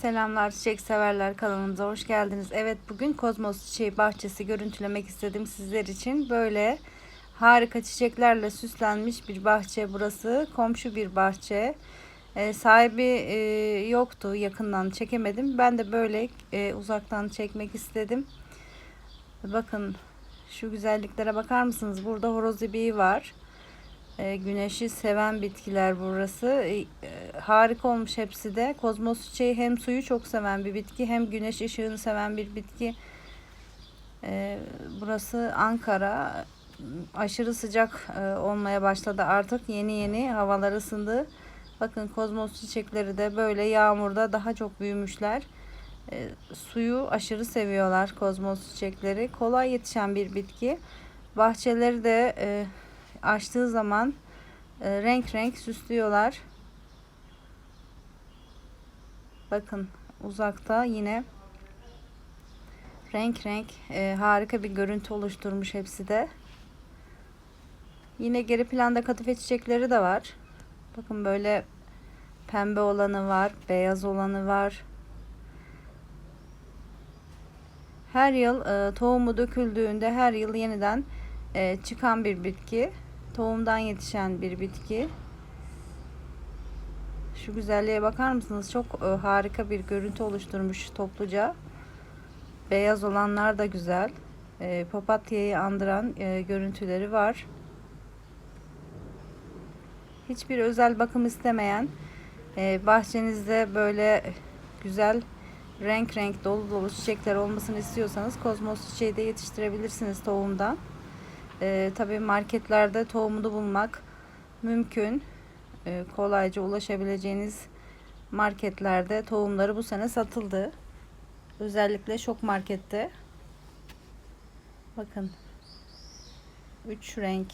Selamlar çiçek severler kanalımıza hoş geldiniz. Evet bugün Kozmos Çiçeği Bahçesi görüntülemek istedim sizler için. Böyle harika çiçeklerle süslenmiş bir bahçe burası. Komşu bir bahçe. Ee, sahibi e, yoktu yakından çekemedim. Ben de böyle e, uzaktan çekmek istedim. Bakın şu güzelliklere bakar mısınız? Burada horoz ibiği var. E, güneşi seven bitkiler burası. E, e, harika olmuş hepsi de. Kozmos çiçeği hem suyu çok seven bir bitki hem güneş ışığını seven bir bitki. E, burası Ankara. Aşırı sıcak olmaya başladı artık. Yeni yeni havalar ısındı. Bakın kozmos çiçekleri de böyle yağmurda daha çok büyümüşler. E, suyu aşırı seviyorlar kozmos çiçekleri. Kolay yetişen bir bitki. Bahçeleri de e, açtığı zaman e, renk renk süslüyorlar. Bakın uzakta yine renk renk e, harika bir görüntü oluşturmuş hepsi de. Yine geri planda kadife çiçekleri de var. Bakın böyle pembe olanı var, beyaz olanı var. Her yıl e, tohumu döküldüğünde her yıl yeniden e, çıkan bir bitki. Tohumdan yetişen bir bitki. Şu güzelliğe bakar mısınız? Çok e, harika bir görüntü oluşturmuş topluca. Beyaz olanlar da güzel. E, papatyayı andıran e, görüntüleri var. Hiçbir özel bakım istemeyen e, bahçenizde böyle güzel renk renk dolu dolu çiçekler olmasını istiyorsanız kozmos çiçeği de yetiştirebilirsiniz tohumdan. E, tabii marketlerde tohumunu bulmak mümkün. E, kolayca ulaşabileceğiniz marketlerde tohumları bu sene satıldı. Özellikle şok markette. Bakın. 3 renk